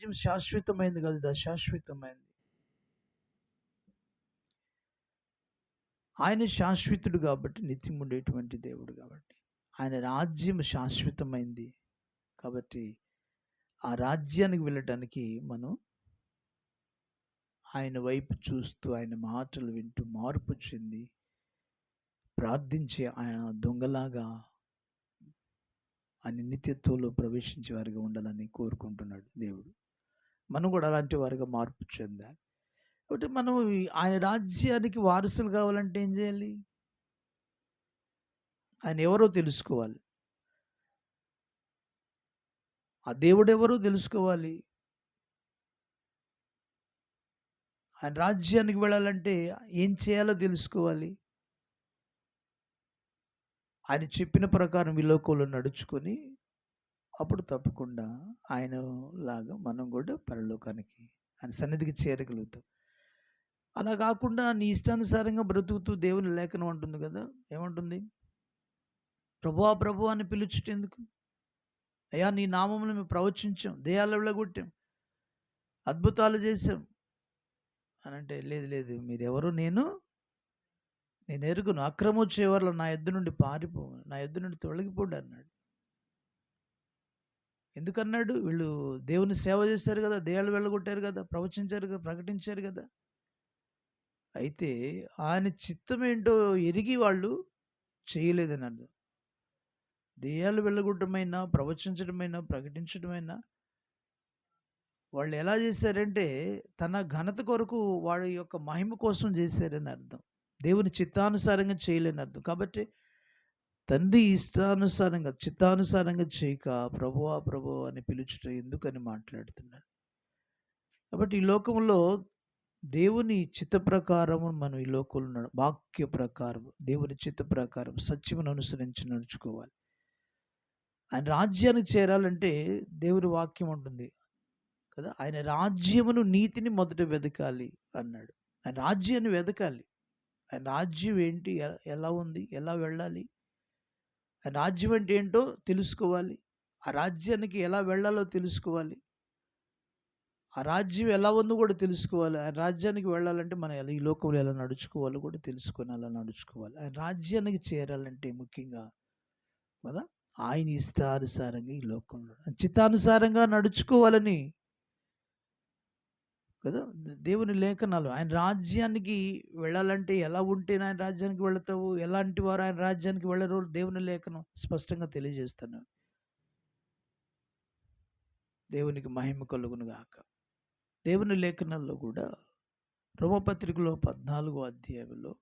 రాజ్యం శాశ్వతమైంది కాదు ఇది అశాశ్వతమైంది. ఆయన శాశ్వతుడు కాబట్టి నిత్యం ఉండేటువంటి దేవుడు కాబట్టి. ఆయన రాజ్యం శాశ్వతమైంది కాబట్టి ఆ రాజ్యానికి వెళ్ళటానికి మనం ఆయన వైపు చూస్తూ ఆయన మాటలు వింటూ మార్పు చెంది ప్రార్థించే ఆయన దొంగలాగా ఆయన నిత్యత్వంలో ప్రవేశించే వారిగా ఉండాలని కోరుకుంటున్నాడు దేవుడు. మనం కూడా అలాంటి వారిగా మార్పు చెందాలి. కాబట్టి మనం ఆయన రాజ్యానికి వారసులు కావాలంటే ఏం చేయాలి? ఆయన ఎవరో తెలుసుకోవాలి. ఆ దేవుడు ఎవరో తెలుసుకోవాలి. ఆయన రాజ్యానికి వెళ్ళాలంటే ఏం చేయాలో తెలుసుకోవాలి. ఆయన చెప్పిన ప్రకారం ఈ లోకంలో నడుచుకొని అప్పుడు తప్పకుండా ఆయన లాగా మనం కూడా పరలోకానికి ఆయన సన్నిధికి చేరగలుగుతాం. అలా కాకుండా నీ ఇష్టానుసారంగా బ్రతుకుతూ దేవుని లేఖనం అంటుంది కదా ఏమంటుంది? ప్రభువా ప్రభు అని పిలుచుటెందుకు అయ్యా నీ నామంలో మేము ప్రవచించాం దేయాలు వెళ్ళగొట్టాం అద్భుతాలు చేశాం. అని అంటే లేదు లేదు మీరెవరు నేను నేను ఎరుగును అక్రమం చేయవర్ల నా ఎద్దు నుండి పారిపో నా ఎద్దు నుండి తొలగిపోండి అన్నాడు. ఎందుకన్నాడు? వీళ్ళు దేవుని సేవ చేశారు కదా దేయాలు వెళ్ళగొట్టారు కదా ప్రవచించారు కదా ప్రకటించారు కదా. అయితే ఆయన చిత్తం ఏంటో ఎరిగి వాళ్ళు చేయలేదని అర్థం దేయాలు వెళ్ళగొట్టమైనా ప్రవచించడమైనా ప్రకటించడమైనా వాళ్ళు ఎలా చేశారంటే తన ఘనత కొరకు వాడి యొక్క మహిమ కోసం చేశారని అర్థం. దేవుని చిత్తానుసారంగా చేయలేని అర్థం. కాబట్టి తండ్రి ఇష్టానుసారంగా చిత్తానుసారంగా చేయక ప్రభువా ప్రభు అని పిలుచుట ఎందుకని మాట్లాడుతున్నాడు? కాబట్టి ఈ లోకంలో దేవుని చిత్త ప్రకారం మనం ఈ లోకంలో వాక్య ప్రకారం దేవుని చిత్త ప్రకారం సత్యమును అనుసరించి నడుచుకోవాలి. ఆయన రాజ్యానికి చేరాలంటే దేవుని వాక్యం ఉంటుంది కదా? ఆయన రాజ్యమును నీతిని మొదట వెతకాలి అన్నాడు. ఆయన రాజ్యాన్ని వెతకాలి ఆయన రాజ్యం ఏంటి? ఎలా ఉంది? ఎలా వెళ్ళాలి? రాజ్యం అంటే ఏంటో తెలుసుకోవాలి. ఆ రాజ్యానికి ఎలా వెళ్ళాలో తెలుసుకోవాలి. ఆ రాజ్యం ఎలా ఉందో కూడా తెలుసుకోవాలి. ఆయన రాజ్యానికి వెళ్ళాలంటే మనం ఎలా ఈ లోకంలో ఎలా నడుచుకోవాలో కూడా తెలుసుకొని అలా నడుచుకోవాలి. ఆయన రాజ్యానికి చేరాలంటే ముఖ్యంగా కదా? ఆయన ఇష్టానుసారంగా ఈ లోకంలో చిత్తానుసారంగా నడుచుకోవాలని కదా? దేవుని లేఖనాలు. ఆయన రాజ్యానికి వెళ్ళాలంటే ఎలా ఉంటే ఆయన రాజ్యానికి వెళతావు? ఎలాంటి వారు ఆయన రాజ్యానికి వెళ్ళరు? దేవుని లేఖనం స్పష్టంగా తెలియజేస్తాను. దేవునికి మహిమ కలుగును గాక. దేవుని లేఖనాల్లో కూడా రోమపత్రికలో పద్నాలుగో అధ్యాయంలో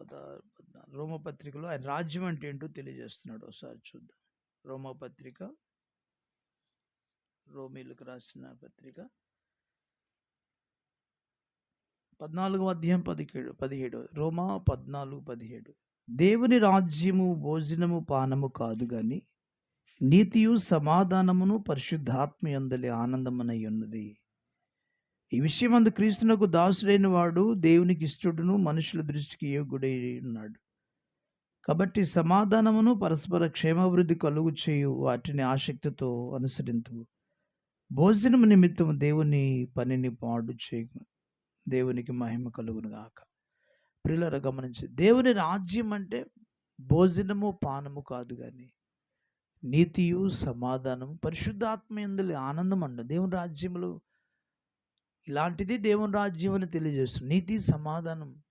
పదహారు పద్నాలుగు రోమపత్రికలో ఆయన రాజ్యం అంటే ఏంటో తెలియజేస్తున్నాడు. ఒకసారి చూద్దాం. రోమపత్రిక రోమిలకు రాసిన పత్రిక. పద్నాలుగో అధ్యాయం పదిహేడు పదిహేడు. రోమా పద్నాలుగు పదిహేడు. దేవుని రాజ్యము భోజనము పానము కాదు గాని నీతియు సమాధానమును పరిశుద్ధాత్మ యందలి ఆనందమునై ఉన్నది ఈ విషయం అందు క్రీస్తునకు దాసుడైన వాడు దేవునికి ఇష్టడును మనుషుల దృష్టికి యోగుడై ఉన్నాడు కాబట్టి సమాధానమును పరస్పర క్షేమాభివృద్ధి కలుగు చేయు వాటిని ఆసక్తితో అనుసరించు భోజనము నిమిత్తం దేవుని పనిని పాడు చేయము దేవునికి మహిమ కలుగును గాక. ప్రియులర గమనించి దేవుని రాజ్యం అంటే భోజనము పానము కాదు కానీ నీతియు సమాధానము పరిశుద్ధాత్మ ఎందులో ఆనందం అంట. దేవుని రాజ్యములు ఇలాంటిది దేవుని రాజ్యం అని తెలియజేస్తుంది. నీతి సమాధానం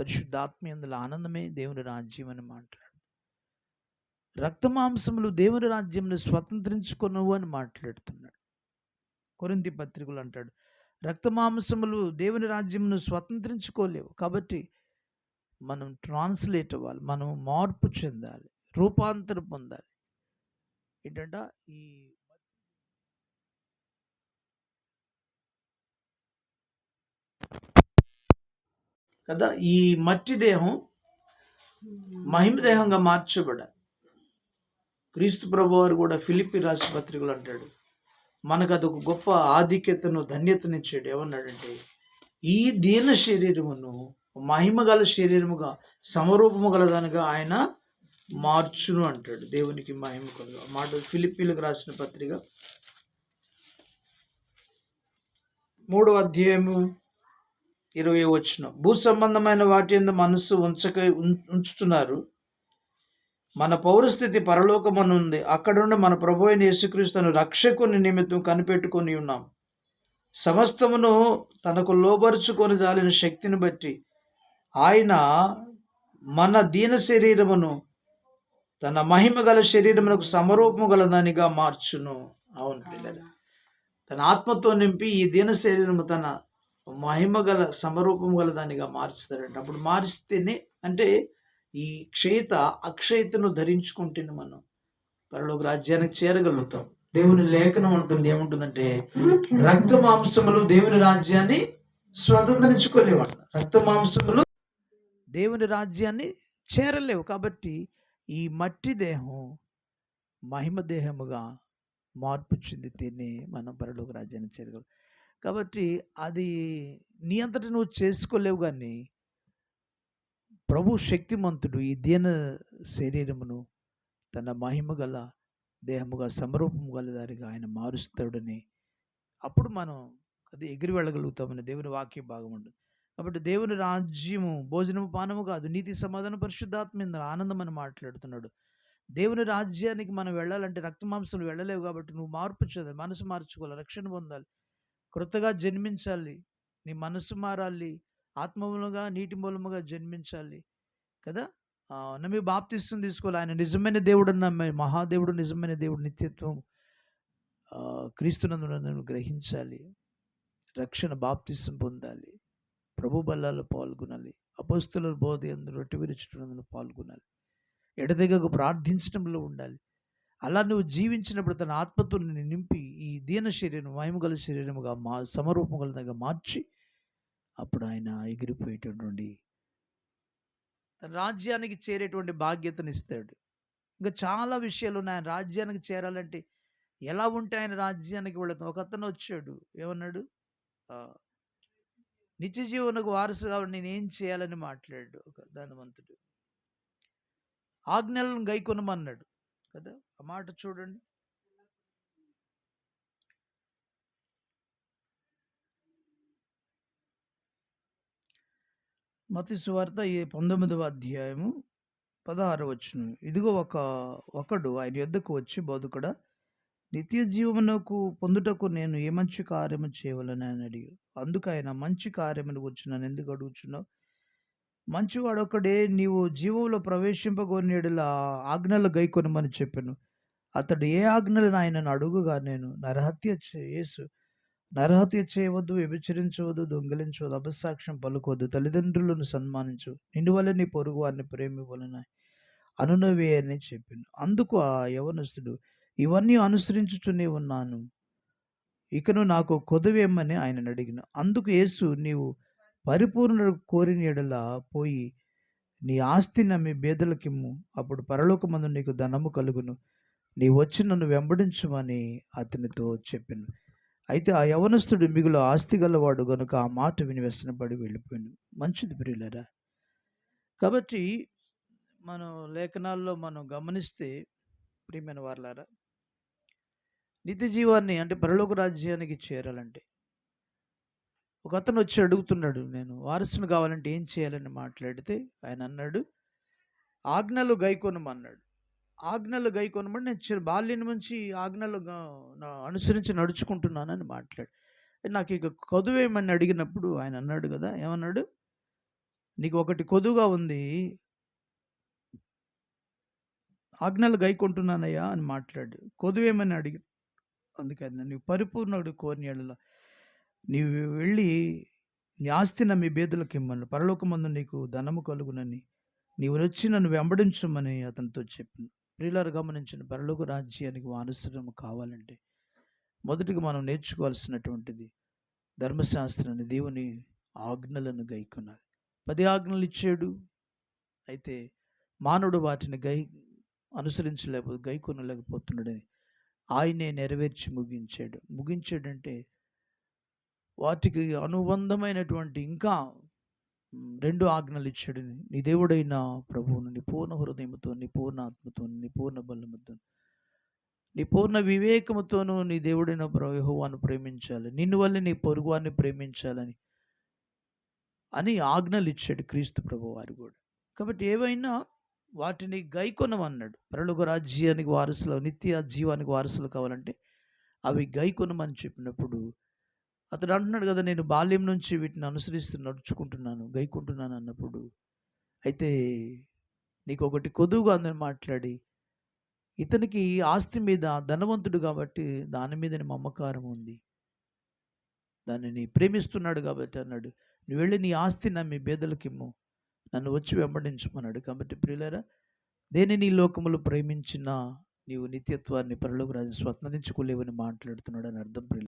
పరిశుద్ధాత్మ ఎందులో ఆనందమే దేవుని రాజ్యం అని మాట్లాడు. రక్తమాంసములు దేవుని రాజ్యంని స్వతంత్రించుకున్నవు అని మాట్లాడుతున్నాడు. కొరింతి పత్రికలు అంటాడు రక్తమాంసములు దేవుని రాజ్యమును స్వతంత్రించుకోలేవు. కాబట్టి మనం ట్రాన్స్లేట్ అవ్వాలి. మనం మార్పు చెందాలి. రూపాంతరం పొందాలి. ఏంటంటే ఈ కదా ఈ మట్టి దేహం మహిమ దేహంగా మార్చబడాలి. క్రీస్తు ప్రభు వారు కూడా ఫిలిప్పి రాసి పత్రికలు అంటాడు మనకు అదొక గొప్ప ఆధిక్యతను ధన్యతనిచ్చాడు ఏమన్నాడంటే ఈ దీన శరీరమును మహిమ గల శరీరముగా సమరూపము గలదానిగా ఆయన మార్చును అంటాడు. దేవునికి మహిమ కలుగు. మాట ఫిలిప్పీలకు రాసిన పత్రిక మూడవ అధ్యాయము ఇరవై వచ్చిన భూ సంబంధమైన వాటి ఎందు మనస్సు ఉంచక ఉం- ఉంచుతున్నారు. మన పౌరస్థితి పరలోకమనుంది. ఉంది నుండి మన ప్రభు అయిన యేసుక్రీస్తును రక్షకుని నిమిత్తం కనిపెట్టుకొని ఉన్నాం. సమస్తమును తనకు లోబరుచుకొని జాలిన శక్తిని బట్టి ఆయన మన దీన శరీరమును తన మహిమ గల శరీరమునకు సమరూపము గల దానిగా మార్చును. అవును పిల్లలు. తన ఆత్మతో నింపి ఈ దీన శరీరము తన మహిమ గల సమరూపం గల దానిగా మార్చుతాడంట. అప్పుడు మారిస్తేనే అంటే ఈ క్షయిత అక్షయతను ధరించుకుంటేనే మనం పరలోక రాజ్యానికి చేరగలుగుతాం. దేవుని లేఖనం ఉంటుంది ఏముంటుందంటే రక్త మాంసములు దేవుని రాజ్యాన్ని స్వతంత్రించుకోలేవంట. రక్త మాంసములు దేవుని రాజ్యాన్ని చేరలేవు. కాబట్టి ఈ మట్టి దేహం మహిమ దేహముగా మార్పు చెందితేనే మనం పరలోక రాజ్యాన్ని చేరగలం కాబట్టి అది నీ అంతటి నువ్వు చేసుకోలేవు కానీ ప్రభు శక్తిమంతుడు ఈ దీన శరీరమును తన మహిమ గల దేహముగా సమరూపము గలదారిగా ఆయన మారుస్తాడని అప్పుడు మనం అది ఎగిరి వెళ్ళగలుగుతామని దేవుని వాక్య భాగం ఉంటుంది కాబట్టి దేవుని రాజ్యము భోజనము పానము కాదు నీతి సమాధానం పరిశుద్ధాత్మ ఆనందం అని మాట్లాడుతున్నాడు. దేవుని రాజ్యానికి మనం వెళ్ళాలంటే రక్తమాంసలు వెళ్ళలేవు కాబట్టి నువ్వు మార్పు చెందాలి మనసు మార్చుకోవాలి రక్షణ పొందాలి క్రొత్తగా జన్మించాలి నీ మనసు మారాలి ఆత్మ మూలముగా నీటి మూలముగా జన్మించాలి కదా? నమ్మి బాప్తిస్తం తీసుకోవాలి. ఆయన నిజమైన దేవుడు నమ్మే మహాదేవుడు నిజమైన దేవుడు నిత్యత్వం ఆ, క్రీస్తునందున గ్రహించాలి. రక్షణ బాప్తిస్తం పొందాలి. ప్రభు బల్లాల్లో పాల్గొనాలి. అపోస్తుల బోధ ఎందు రొట్టె విరుచుటందులో పాల్గొనాలి. ఎడతెగకు ప్రార్థించడంలో ఉండాలి. అలా నువ్వు జీవించినప్పుడు తన ఆత్మతో నింపి ఈ దీన శరీరం మహిమగల శరీరముగా మా సమరూపం గలదిగా మార్చి అప్పుడు ఆయన ఎగిరిపోయేటటువంటి తన రాజ్యానికి చేరేటువంటి బాధ్యతను ఇస్తాడు. ఇంకా చాలా విషయాలు ఉన్నాయి ఆయన రాజ్యానికి చేరాలంటే ఎలా ఉంటే ఆయన రాజ్యానికి వెళతాం. ఒక అతను వచ్చాడు. ఏమన్నాడు? నిత్య జీవనకు వారసు కాబట్టి నేను ఏం చేయాలని మాట్లాడాడు ఒక ధనవంతుడు. ఆజ్ఞలను గైకొనమన్నాడు. కదా? ఆ మాట చూడండి. మతి సువార్త ఈ పంతొమ్మిదవ అధ్యాయము పదహారు వచ్చును ఇదిగో ఒక ఒకడు ఆయన యొద్దకు వచ్చి బోధకుడ నిత్య జీవమునకు పొందుటకు నేను ఏ మంచి కార్యము చేయవలని ఆయన అడిగి అందుకు ఆయన మంచి కార్యమును గురించి నన్ను ఎందుకు అడుగుచున్నావు? మంచివాడొక్కడే నీవు జీవంలో ప్రవేశింపగోనేడులా ఆజ్ఞలు గైకొనమని చెప్పాను. అతడు ఏ ఆజ్ఞలను ఆయనను అడుగుగా నేను? నరహత్య చేసు నరహత్య చేయవద్దు వ్యభిచరించవద్దు దొంగిలించవద్దు అపసాక్ష్యం పలుకోవద్దు తల్లిదండ్రులను సన్మానించు నిన్ను వల్ల నీ పొరుగు వారిని ప్రేమివలన అనునవే అని చెప్పిండు అందుకు ఆ యవనస్తుడు ఇవన్నీ అనుసరించుచునే ఉన్నాను ఇకను నాకు కొదవేమని ఆయన అడిగిన. అందుకు యేసు నీవు పరిపూర్ణ కోరిన ఎడల పోయి నీ ఆస్తి నమ్మి బేదలకిమ్ము అప్పుడు పరలోకమందు నీకు ధనము కలుగును. నీ వచ్చి నన్ను వెంబడించమని అతనితో చెప్పాను. అయితే ఆ యవనస్తుడు మిగులు ఆస్తి గలవాడు గనుక ఆ మాట విని వ్యసనపడి వెళ్ళిపోయింది. మంచిది ప్రియులరా. కాబట్టి మనం లేఖనాల్లో మనం గమనిస్తే ప్రియమైన వార్లారా నిత్య జీవాన్ని అంటే పరలోక రాజ్యానికి చేరాలంటే ఒక అతను వచ్చి అడుగుతున్నాడు నేను వారసుని కావాలంటే ఏం చేయాలని? మాట్లాడితే ఆయన అన్నాడు ఆజ్ఞలు గైకోనమన్నాడు. ఆజ్ఞలు గైకొనమని నేను బాల్యం నుంచి ఆజ్ఞలు అనుసరించి నడుచుకుంటున్నానని మాట్లాడు. నాకు ఇక కొదువేమని అడిగినప్పుడు ఆయన అన్నాడు కదా ఏమన్నాడు? నీకు ఒకటి కొదువుగా ఉంది. ఆజ్ఞలు గైకొంటున్నానయ్యా అని మాట్లాడు. కొదువేమని అడిగి అందుకని నీవు పరిపూర్ణుడు కోరిన నీవు వెళ్ళి నీ ఆస్తి నమ్మి బేదలకు ఇమ్మను. పరలోకమందు నీకు ధనము కలుగునని నీవు వచ్చి నన్ను వెంబడించమని అతనితో చెప్పింది ప్రియులారు గమనించిన పరలోక రాజ్యానికి వారసులం కావాలంటే మొదటిగా మనం నేర్చుకోవాల్సినటువంటిది ధర్మశాస్త్రాన్ని దేవుని ఆజ్ఞలను గైకొనాలి. పది ఆజ్ఞలు ఇచ్చాడు అయితే మానవుడు వాటిని గై అనుసరించలేకపోతే గైకొనలేకపోతున్నాడని ఆయనే నెరవేర్చి ముగించాడు. ముగించాడంటే వాటికి అనుబంధమైనటువంటి ఇంకా రెండు ఆజ్ఞలు ఇచ్చాడు. నీ దేవుడైన ప్రభువును నీ పూర్ణ హృదయంతో నీ పూర్ణ ఆత్మతో నీ పూర్ణ బలముతో నీ పూర్ణ వివేకముతోనూ నీ దేవుడైన యెహోవాను ప్రేమించాలి. నిన్ను వల్ల నీ పొరుగువాన్ని ప్రేమించాలని అని ఆజ్ఞలు ఇచ్చాడు క్రీస్తు ప్రభు వారు కూడా. కాబట్టి ఏవైనా వాటిని గైకొనమన్నాడు. పరలోక రాజ్యానికి వారసులు నిత్య జీవానికి వారసులు కావాలంటే అవి గైకొనమని చెప్పినప్పుడు అతడు అంటున్నాడు కదా నేను బాల్యం నుంచి వీటిని అనుసరిస్తూ నడుచుకుంటున్నాను గైకుంటున్నాను అన్నప్పుడు. అయితే నీకు ఒకటి కొదువుగా ఉందని మాట్లాడి ఇతనికి ఆస్తి మీద ధనవంతుడు కాబట్టి దాని మీద మమకారం ఉంది. దానిని ప్రేమిస్తున్నాడు కాబట్టి అన్నాడు నువ్వు వెళ్ళి నీ ఆస్తి నమ్మి బేదలకిమ్ము నన్ను వచ్చి వెంబడించమన్నాడు. కాబట్టి ప్రియులరా దేని నీ లోకములు ప్రేమించినా నీవు నిత్యత్వాన్ని పరలోక రాజు స్వతంత్రించుకోలేవని మాట్లాడుతున్నాడు అని అర్థం ప్రియులు